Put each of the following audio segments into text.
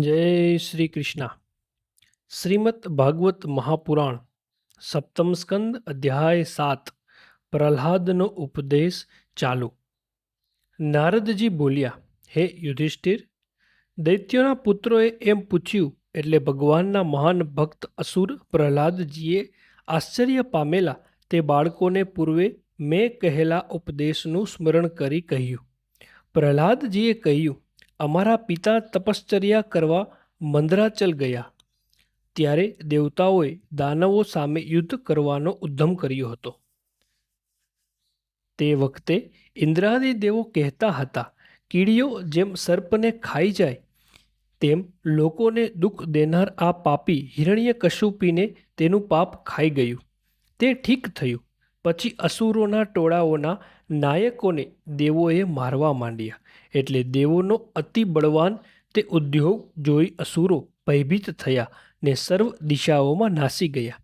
જય શ્રી કૃષ્ણ. શ્રીમદ ભાગવત મહાપુરાણ, સપ્તમ સ્કંદ, અધ્યાય સાત, પ્રહલાદનો ઉપદેશ ચાલુ. નારદજી બોલ્યા, હે યુધિષ્ઠિર, દૈત્યોના પુત્રોએ એમ પૂછ્યું, એટલે ભગવાનના મહાન ભક્ત અસુર પ્રહલાદજીએ આશ્ચર્ય પામેલા તે બાળકોને પૂર્વે મેં કહેલા ઉપદેશનું સ્મરણ કરી કહ્યું. પ્રહલાદજીએ કહ્યું અમારા પિતા તપશ્ચર્યા કરવા મંદરાચલ ગયા. ત્યારે દેવતાઓએ દાનવો સામે યુદ્ધ કરવાનો ઉદ્ધમ કર્યો હતો. તે વખતે ઇન્દ્રાદી દેવો કહેતા હતા, કીડીઓ જેમ સર્પને ખાઈ જાય, તેમ લોકોને દુઃખ દેનાર આ પાપી હિરણ્ય કશુપીને તેનું પાપ ખાઈ ગયું. તે ઠીક થયું. પછી અસુરોના ટોળાઓના નાયકોને દેવોએ મારવા માંડ્યા. એટલે દેવોનો અતિ બળવાન તે ઉદ્યોગ જોઈ અસુરો ભયભીત થયા ને સર્વ દિશાઓમાં નાસી ગયા.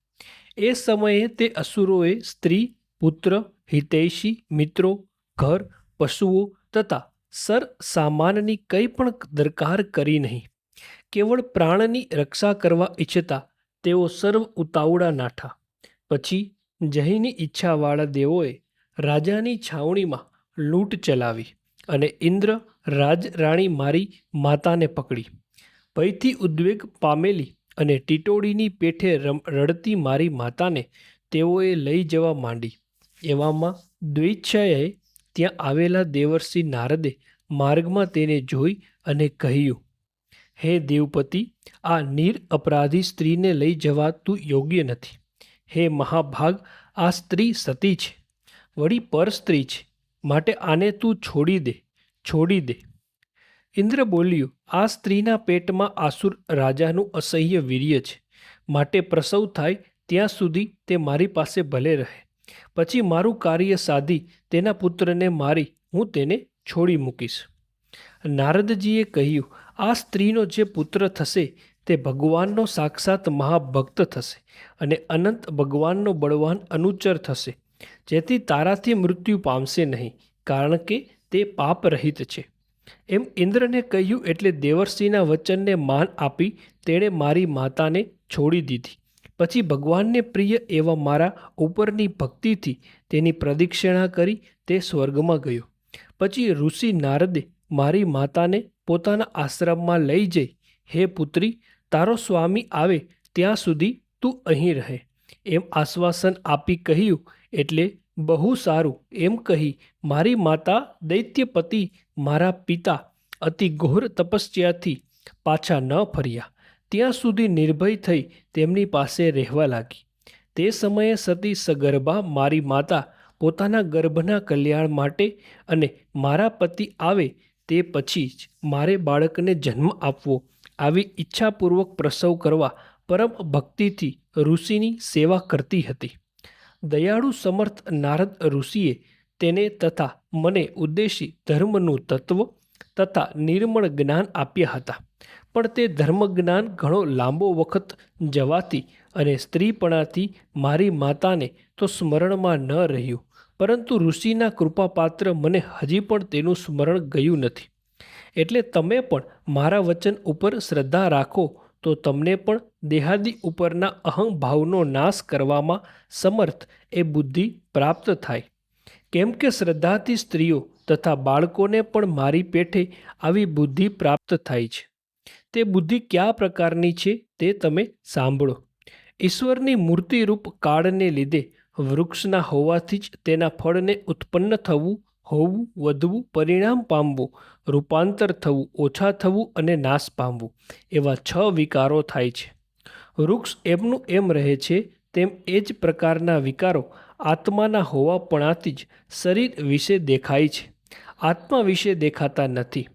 એ સમયે તે અસુરોએ સ્ત્રી, પુત્ર, હિતૈષી, મિત્રો, ઘર, પશુઓ તથા સર સામાનની કંઈ પણ દરકાર કરી નહીં. કેવળ પ્રાણની રક્ષા કરવા ઈચ્છતા તેઓ સર્વ ઉતાવળા નાઠા. પછી જહીની ઈચ્છાવાળા દેવોએ રાજાની છાવણીમાં લૂંટ ચલાવી અને ઇન્દ્ર રાજરાણી મારી માતાને પકડી. ભયથી ઉદ્વેગ પામેલી અને ટીટોડીની પેઠે રમ, રડતી મારી માતાને તેઓએ લઈ જવા માંડી. એવામાં દ્વિચ્છાએ ત્યાં આવેલા દેવર્ષિ નારદે માર્ગમાં તેને જોઈ અને કહ્યું, હે દેવપતિ, આ નીર અપરાધી સ્ત્રીને લઈ જવા તું યોગ્ય નથી. હે મહાભાગ, આ સ્ત્રી સતી છે. વળી પર સ્ત્રી છે. માટે આને તું છોડી દે છોડી દે. ઇન્દ્ર બોલ્યું, આ સ્ત્રીના પેટમાં આસુર રાજાનું અસહ્ય વીર્ય છે. માટે પ્રસવ થાય ત્યાં સુધી તે મારી પાસે ભલે રહે. પછી મારું કાર્ય સાધી, તેના પુત્રને મારી, હું તેને છોડી મૂકીશ. નારદજીએ કહ્યું, આ સ્ત્રીનો જે પુત્ર થશે, તે ભગવાનનો સાક્ષાત મહાભક્ત થશે અને અનંત ભગવાનનો બળવાન અનુચર થશે. જેથી તારાથી મૃત્યુ પામશે નહીં, કારણ કે તે પાપ રહિત છે. એમ ઇન્દ્રને કહ્યું એટલે દેવર્ષિના વચનને માન આપી તેણે મારી માતાને છોડી દીધી. પછી ભગવાનને પ્રિય એવા મારા ઉપરની ભક્તિથી તેની પ્રદક્ષિણા કરી તે સ્વર્ગમાં ગયો. પછી ઋષિ નારદે મારી માતાને પોતાના આશ્રમમાં લઈ જઈ, હે પુત્રી, તારો સ્વામી આવે ત્યાં સુધી તું અહીં રહે. એમ આશ્વાસન આપી કહ્યું, એટલે બહુ સારું. એમ કહી, મારી માતા દૈત્યપતિ મારા પિતા અતિ ઘોર તપસ્યાથી પાછા ન ફર્યા. ત્યાં સુધી નિર્ભય થઈ તેમની પાસે રહેવા લાગી. તે સમયે સતી સગર્ભા મારી માતા પોતાના ગર્ભના કલ્યાણ માટે અને મારા પતિ આવે તે પછી જ મારે બાળકને જન્મ આપવો. આવી ઈચ્છાપૂર્વક પ્રસવ કરવા પરમ ભક્તિથી ઋષિની સેવા કરતી હતી. દયાળુ સમર્થ નારદ ઋષિએ તેને તથા મને ઉદ્દેશી ધર્મનું તત્વ તથા નિર્મળ જ્ઞાન આપ્યા હતા. પણ તે ધર્મ જ્ઞાન ઘણો લાંબો વખત જવાથી અને સ્ત્રીપણાથી મારી માતાને તો સ્મરણમાં ન રહ્યું, પરંતુ ઋષિના કૃપાપાત્ર મને હજી પણ તેનું સ્મરણ ગયું નથી. એટલે તમે પણ મારા વચન ઉપર શ્રદ્ધા રાખો તો તમને પણ દેહાદી ઉપરના અહંભાવનો નાશ કરવામાં સમર્થ એ બુદ્ધિ પ્રાપ્ત થાય. કેમ કે શ્રદ્ધાથી સ્ત્રીઓ તથા બાળકોને પણ મારી પેઠે આવી બુદ્ધિ પ્રાપ્ત થાય છે. તે બુદ્ધિ કયા પ્રકારની છે તે તમે સાંભળો. ઈશ્વરની મૂર્તિરૂપ કાળને લીધે વૃક્ષના હોવાથી જ તેના ફળને ઉત્પન્ન થવું હોવું, વધવું, પરિણામ પામવું, રૂપાંતર થવું, ઓછા થવું અને નાશ પામવું, એવા છ વિકારો થાય છે. વૃક્ષ એમનું એમ રહે છે, તેમ એ જ પ્રકારના વિકારો આત્માના હોવાપણાથી જ શરીર વિશે દેખાય છે. આત્મા વિશે દેખાતા નથી.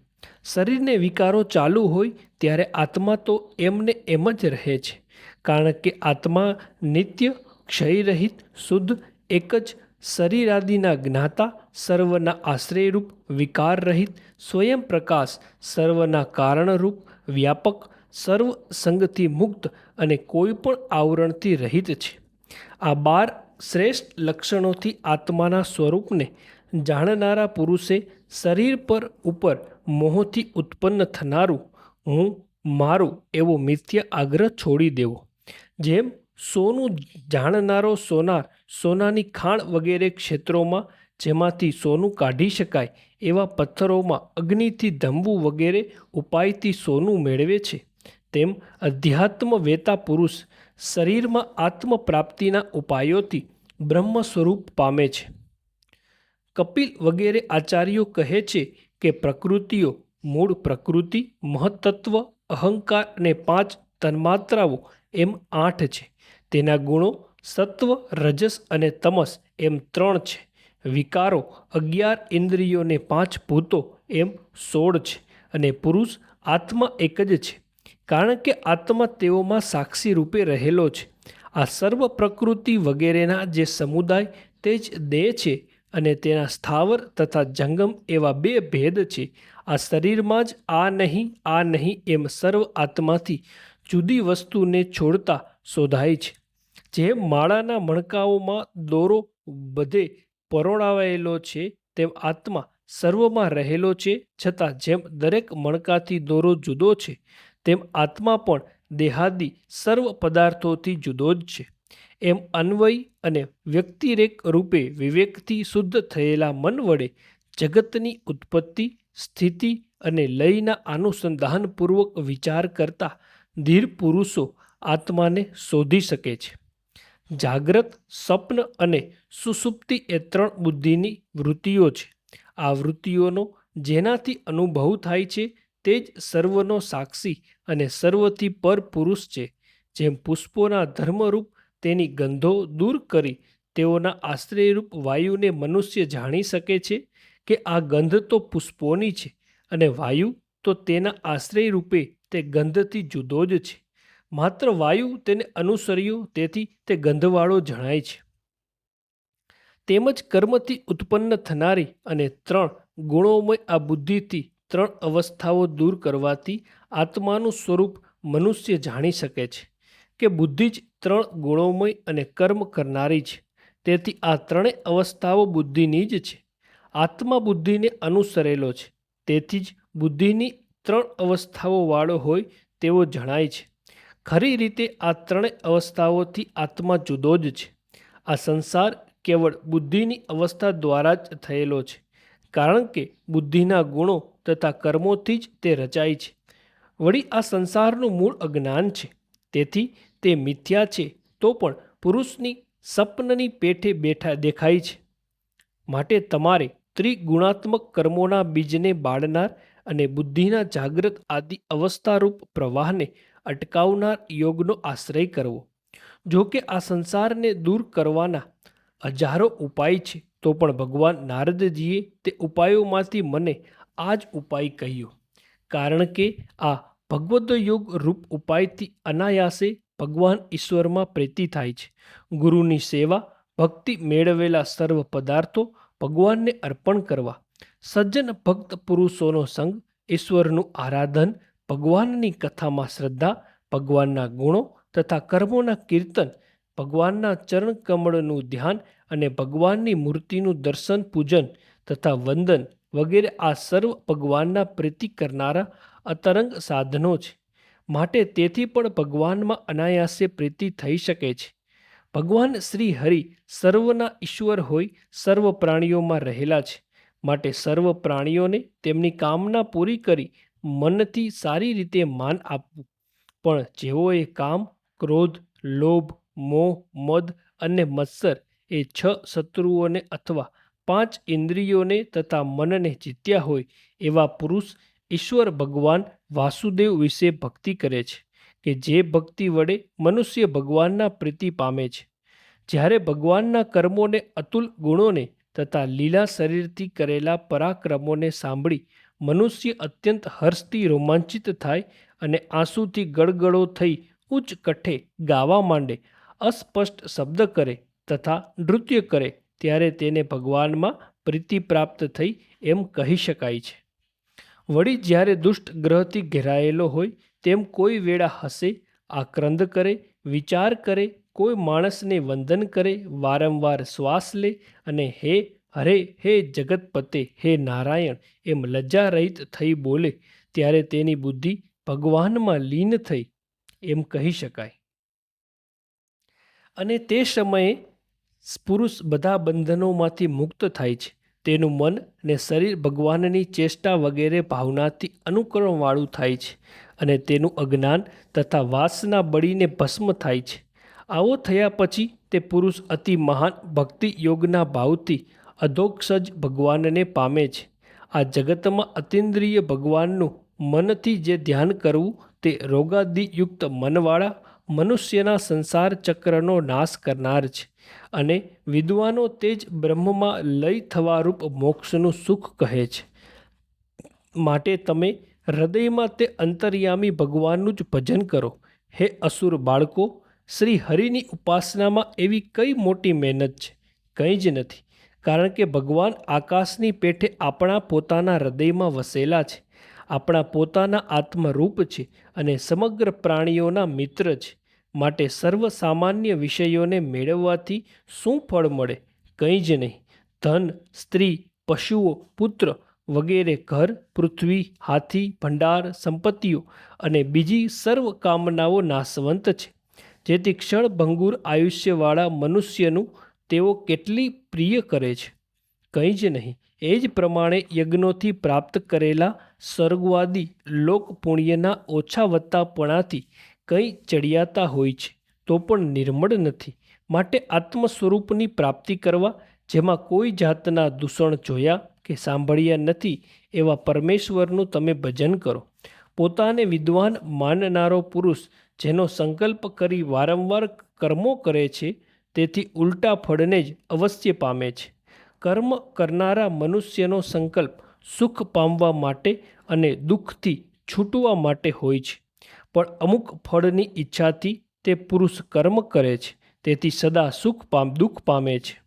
શરીરને વિકારો ચાલુ હોય ત્યારે આત્મા તો એમને એમ જ રહે છે. કારણ કે આત્મા નિત્ય ક્ષયરહિત, શુદ્ધ, એક જ શરીરાદિના જ્ઞાતા, સર્વના આશ્રયરૂપ વિકાર રહિત સ્વયં પ્રકાશ, સર્વના કારણરૂપ, વ્યાપક, સર્વ સંગથી મુક્ત અને કોઈ પણ આવરણથી રહિત છે. આ બાર શ્રેષ્ઠ લક્ષણોથી આત્માના સ્વરૂપને જાણનારા પુરુષે શરીર પર ઉપર મોહથી ઉત્પન્ન થનારું હું, મારું એવો મિથ્ય આગ્રહ છોડી દેવો. જેમ સોનું જાણનારો સોનાર સોનાની ખાણ વગેરે ક્ષેત્રોમાં જેમાંથી સોનું કાઢી શકાય, એવા પથ્થરોમાં અગ્નિથી ધમવું વગેરે ઉપાયથી સોનું મેળવે છે. તેમ અધ્યાત્મ વેતા પુરુષ શરીરમાં આત્મ પ્રાપ્તિના ઉપાયોથી બ્રહ્મ સ્વરૂપ પામે છે. કપિલ વગેરે આચાર્યો કહે છે કે પ્રકૃતિઓ મૂળ પ્રકૃતિ મહત્તત્વ અહંકાર અને પાંચ તન્માત્રાઓ એમ આઠ છે. તેના ગુણો સત્વ, રજસ અને તમસ એમ ત્રણ છે. વિકારો અગિયાર ઇન્દ્રિયોને પાંચ ભૂતો એમ સોળ છે અને પુરુષ આત્મા એક જ છે. કારણ કે આત્મા તેઓમાં સાક્ષી રૂપે રહેલો છે. આ સર્વ પ્રકૃતિ વગેરેના જે સમુદાય તે જ દેહ છે અને તેના સ્થાવર તથા જંગમ એવા બે ભેદ છે. આ શરીરમાં જ આ નહીં આ નહીં એમ સર્વ આત્માથી જુદી વસ્તુને છોડતા શોધાય છે. જેમ માળાના મણકાઓમાં દોરો બધે પરોણાવાયેલો છે, તેમ આત્મા સર્વમાં રહેલો છે, છતાં જેમ દરેક મણકાથી દોરો જુદો છે, તેમ આત્મા પણ દેહાદી સર્વ પદાર્થોથી જુદો જ છે. એમ અન્વય અને વ્યક્તિરેક રૂપે વિવેકથી શુદ્ધ થયેલા મન વડે જગતની ઉત્પત્તિ, સ્થિતિ અને લયના અનુસંધાનપૂર્વક વિચાર કરતા ધીર પુરુષો આત્માને શોધી શકે છે. જાગ્રત સ્વપ્ન અને સુસુપ્તિ એ ત્રણ બુદ્ધિની વૃત્તિઓ છે. આ વૃત્તિઓનો જેનાથી અનુભવ થાય છે તે જ સર્વનો સાક્ષી અને સર્વથી પર પુરુષ છે. જેમ પુષ્પોના ધર્મરૂપ તેની ગંધો દૂર કરી તેઓના આશ્રયરૂપ વાયુને મનુષ્ય જાણી શકે છે કે આ ગંધ તો પુષ્પોની છે અને વાયુ તો તેના આશ્રય રૂપે તે ગંધથી જુદો જ છે. માત્ર વાયુ તેને અનુસર્યું, તેથી તે ગંધવાળો જણાય છે. તેમજ કર્મથી ઉત્પન્ન થનારી અને ત્રણ ગુણોમય આ બુદ્ધિથી ત્રણ અવસ્થાઓ દૂર કરવાથી આત્માનું સ્વરૂપ મનુષ્ય જાણી શકે છે કે બુદ્ધિ જ ત્રણ ગુણોમય અને કર્મ કરનારી છે. તેથી આ ત્રણેય અવસ્થાઓ બુદ્ધિની જ છે. આત્મા બુદ્ધિને અનુસરેલો છે. તેથી જ બુદ્ધિની ત્રણ અવસ્થાઓવાળો હોય તેવો જણાય છે. ખરી રીતે આ ત્રણેય અવસ્થાઓથી આત્મા જુદો જ છે. આ સંસાર કેવળ બુદ્ધિની અવસ્થા દ્વારા જ થયેલો છે, કારણ કે બુદ્ધિના ગુણો તથા કર્મોથી જ તે રચાય છે. વળી આ સંસારનું મૂળ અજ્ઞાન છે, તેથી તે મિથ્યા છે, તો પણ પુરુષની સપનની પેઠે બેઠા દેખાય છે. માટે તમારે ત્રિગુણાત્મક કર્મોના બીજને બાળનાર અને બુદ્ધિના જાગ્રત આદિ અવસ્થારૂપ પ્રવાહને અટકાવનાર યોગનો આશ્રય કરવો. જો કે આ સંસારને દૂર કરવાના હજારો ઉપાય છે, તો પણ ભગવાન નારદજીએ તે ઉપાયોમાંથી મને આ જ ઉપાય કહ્યો. કારણ કે આ ભગવદ્ યોગ રૂપ ઉપાયથી અનાયાસે ભગવાન ઈશ્વરમાં પ્રીતિ થાય છે. ગુરુની સેવા, ભક્તિ મેળવેલા સર્વ પદાર્થો ભગવાનને અર્પણ કરવા. સજ્જન ભક્ત પુરુષોનો સંગ, ઈશ્વરનું આરાધન ભગવાનની કથામાં શ્રદ્ધા, ભગવાનના ગુણો તથા કર્મોના કીર્તન, ભગવાનના ચરણ કમળનું ધ્યાન અને ભગવાનની મૂર્તિનું દર્શન, પૂજન તથા વંદન વગેરે આ સર્વ ભગવાનના પ્રીતિ કરનારા અતરંગ સાધનો છે. માટે તેથી પણ ભગવાનમાં અનાયાસે પ્રીતિ થઈ શકે છે. ભગવાન શ્રી હરિ સર્વના ઈશ્વર હોઈ સર્વ પ્રાણીઓમાં રહેલા છે. માટે સર્વ પ્રાણીઓને તેમની કામના પૂરી કરી મનથી સારી રીતે માન આપવું. પણ જેઓએ કામ, ક્રોધ, લોભ, મોહ, મદ અને મત્સર એ છ શત્રુઓને અથવા પાંચ ઇન્દ્રિયોને તથા મનને જીત્યા હોય એવા પુરુષ ઈશ્વર ભગવાન વાસુદેવ વિશે ભક્તિ કરે છે કે જે ભક્તિ વડે મનુષ્ય ભગવાનના પ્રીતિ પામે છે. જ્યારે ભગવાનના કર્મોને અતુલ ગુણોને તથા લીલા શરીરથી કરેલા પરાક્રમોને સાંભળી મનુષ્ય અત્યંત હર્ષથી રોમાંચિત થાય અને આંસુથી ગળગળો થઈ ઉચ્ચ કઠે ગાવા માંડે, અસ્પષ્ટ શબ્દ કરે તથા નૃત્ય કરે ત્યારે તેને ભગવાનમાં પ્રીતિ પ્રાપ્ત થઈ એમ કહી શકાય છે. વળી જ્યારે દુષ્ટ ગ્રહથી ઘેરાયેલો હોય તેમ કોઈ વેળા હસે, આક્રંદ કરે, વિચાર કરે, કોઈ માણસને વંદન કરે, વારંવાર શ્વાસ લે અને હે હરે હે જગતપતે, હે નારાયણ, એમ લજ્જારહિત થઈ બોલે, ત્યારે તેની બુદ્ધિ ભગવાનમાં લીન થઈ, એમ કહી શકાય. અને તે સમયે પુરુષ બધા બંધનોમાંથી મુક્ત થાય છે. તેનું મન ને શરીર ભગવાનની ચેષ્ટા વગેરે ભાવનાથી અનુકરણવાળું થાય છે અને તેનું અજ્ઞાન તથા વાસના બળીને ભસ્મ થાય છે. આવો થયા પછી તે પુરુષ અતિ મહાન ભક્તિ યોગના ભાવથી અધોક્ષજ ભગવાનને પામે છે. આ જગતમાં અતિન્દ્રિય ભગવાનનું મનથી જે ધ્યાન કરવું તે રોગાદિયુક્ત મનવાળા મનુષ્યના સંસાર ચક્રનો નાશ કરનાર છે અને વિદ્વાનો તે જ બ્રહ્મમાં લય થવારૂપ મોક્ષનું સુખ કહે છે. માટે તમે હૃદયમાં તે અંતર્યામી ભગવાનનું જ ભજન કરો. હે અસુર બાળકો, શ્રી હરિની ઉપાસનામાં એવી કઈ મોટી મહેનત છે? કંઈ જ નથી. કારણ કે ભગવાન આકાશની પેઠે આપણા પોતાના હૃદયમાં વસેલા છે. આપણા પોતાના આત્મરૂપ છે અને સમગ્ર પ્રાણીઓના મિત્ર છે. માટે સર્વ સામાન્ય વિષયોને મેળવવાથી શું ફળ મળે? કંઈ જ નહીં. ધન, સ્ત્રી, પશુઓ, પુત્ર વગેરે ઘર, પૃથ્વી, હાથી, ભંડાર, સંપત્તિઓ અને બીજી સર્વ કામનાઓ નાશવંત છે. જેથી ક્ષણભંગુર આયુષ્યવાળા મનુષ્યનું તેઓ કેટલી પ્રિય કરે છે? કંઈ જ નહીં. એ જ પ્રમાણે યજ્ઞોથી પ્રાપ્ત કરેલા સ્વર્ગવાદી લોક પુણ્યના ઓછા વત્તાપણાથી કંઈ ચડિયાતા હોય છે, તો પણ નિર્મળ નથી. માટે આત્મ સ્વરૂપની પ્રાપ્તિ કરવા જેમાં કોઈ જાતના દૂષણ જોયા કે સાંભળ્યા નથી એવા પરમેશ્વરનું તમે ભજન કરો. પોતાને વિદ્વાન માનનારો પુરુષ જેનો સંકલ્પ કરી વારંવાર કર્મો કરે છે તેથી ઉલટા ફળને જ અવશ્ય પામે છે. કર્મ કરનારા મનુષ્યનો સંકલ્પ સુખ પામવા માટે અને દુઃખથી છૂટવા માટે હોય છે. પણ અમુક ફળની ઈચ્છાથી તે પુરુષ કર્મ કરે છે, તેથી સદા સુખ પામ, દુઃખ પામે છે.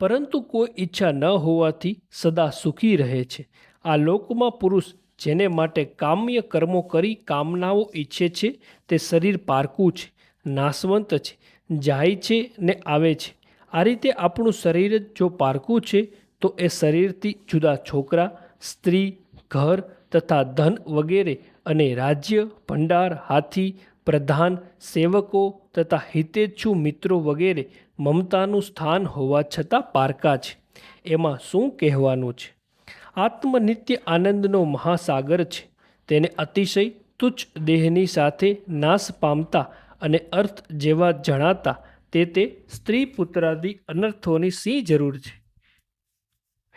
પરંતુ કોઈ ઈચ્છા ન હોવાથી સદા સુખી રહે છે. આ લોકમાં પુરુષ જેને માટે કામ્ય કર્મો કરી કામનાઓ ઈચ્છે છે, તે શરીર પારકું છે, નાશવંત છે જાય છે ને આવે છે. આ રીતે આપણું શરીર જ પારકું છે, તો એ શરીરથી જુદા છોકરા, સ્ત્રી, ઘર તથા ધન વગેરે અને રાજ્ય, ભંડાર, હાથી, પ્રધાન, સેવકો તથા હિતેચ્છુ મિત્રો વગેરે મમતાનું સ્થાન હોવા છતાં પારકા છે. એમાં શું કહેવાનું છે? આત્મનિત્ય આનંદનો મહાસાગર છે. તેને અતિશય તુચ્છ દેહની સાથે નાશ પામતા અને અર્થ જેવા જણાતા તે તે સ્ત્રી પુત્રાદિ અનર્થોની સિંહ જરૂર છે.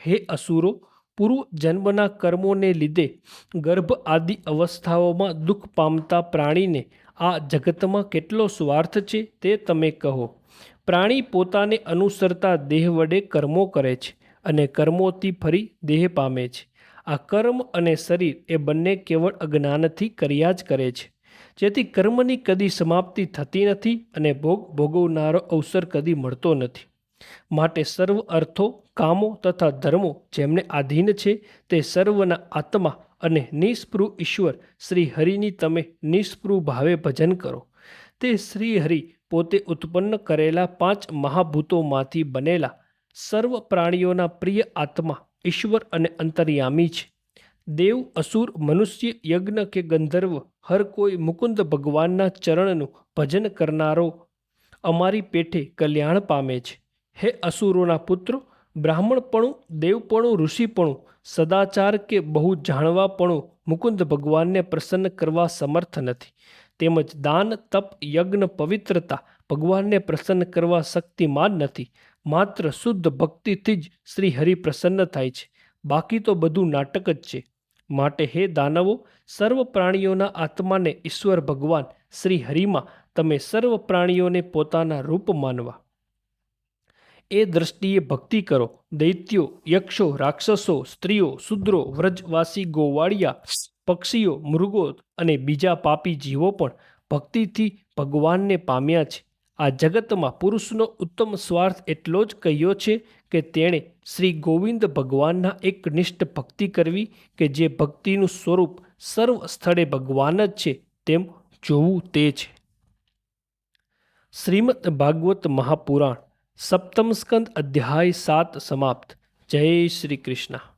હે અસુરો પૂર્વ જન્મના કર્મોને લીધે ગર્ભ આદિ અવસ્થાઓમાં દુઃખ પામતા પ્રાણીને આ જગતમાં કેટલો સ્વાર્થ છે તે તમે કહો. પ્રાણી પોતાને અનુસરતા દેહ વડે કર્મો કરે છે અને કર્મોથી ફરી દેહ પામે છે. આ કર્મ અને શરીર એ બંને કેવળ અજ્ઞાનથી કર્યા જ કરે છે. જેથી કર્મની કદી સમાપ્તિ થતી નથી અને ભોગ ભોગવનારો અવસર કદી મળતો નથી. માટે સર્વ અર્થો, કામો તથા ધર્મો જેમને આધીન છે તે સર્વના આત્મા અને નિષ્પૃહ ઈશ્વર શ્રી હરિની તમે નિષ્પૃહ ભાવે ભજન કરો. તે શ્રી હરિ પોતે ઉત્પન્ન કરેલા પાંચ મહાભૂતોમાંથી બનેલા સર્વ પ્રાણીઓના પ્રિય આત્મા, ઈશ્વર અને અંતર્યામી છે. દેવ, અસુર, મનુષ્ય, યજ્ઞ કે ગંધર્વ હર કોઈ મુકુંદ ભગવાનના ચરણનું ભજન કરનારો અમારી પેઠે કલ્યાણ પામે છે. હે અસુરોના પુત્રો, બ્રાહ્મણપણું, દેવપણું, ઋષિપણું, સદાચાર કે બહુ જાણવાપણું મુકુંદ ભગવાનને પ્રસન્ન કરવા સમર્થ નથી. તેમજ દાન, તપ, યજ્ઞ, પવિત્રતા ભગવાનને પ્રસન્ન કરવા શક્તિમાન નથી. માત્ર શુદ્ધ ભક્તિથી જ શ્રી હરિ પ્રસન્ન થાય છે. બાકી તો બધું નાટક જ છે. માટે હે દાનવો, સર્વ પ્રાણીઓના આત્માને ઈશ્વર ભગવાન શ્રી હરિમાં તમે સર્વ પ્રાણીઓને પોતાના રૂપ માનવા. એ દ્રષ્ટિએ ભક્તિ કરો, દૈત્યો, યક્ષો, રાક્ષસો, સ્ત્રીઓ, શુદ્રો, વ્રજવાસી, ગોવાળિયા, પક્ષીઓ, મૃગો અને બીજા પાપી જીવો પણ ભક્તિથી ભગવાનને પામ્યા છે. આ જગતમાં પુરુષનો ઉત્તમ સ્વાર્થ એટલો જ કહ્યો છે કે તેણે શ્રી ગોવિંદ ભગવાનના એકનિષ્ઠ ભક્તિ કરવી કે જે ભક્તિનું સ્વરૂપ સર્વ સ્થળે ભગવાન જ છે, તેમ જોવું તે છે. શ્રીમદ ભાગવત મહાપુરાણ, સપ્તમ સ્કંદ અધ્યાય સાત સમાપ્ત. જય શ્રી કૃષ્ણ.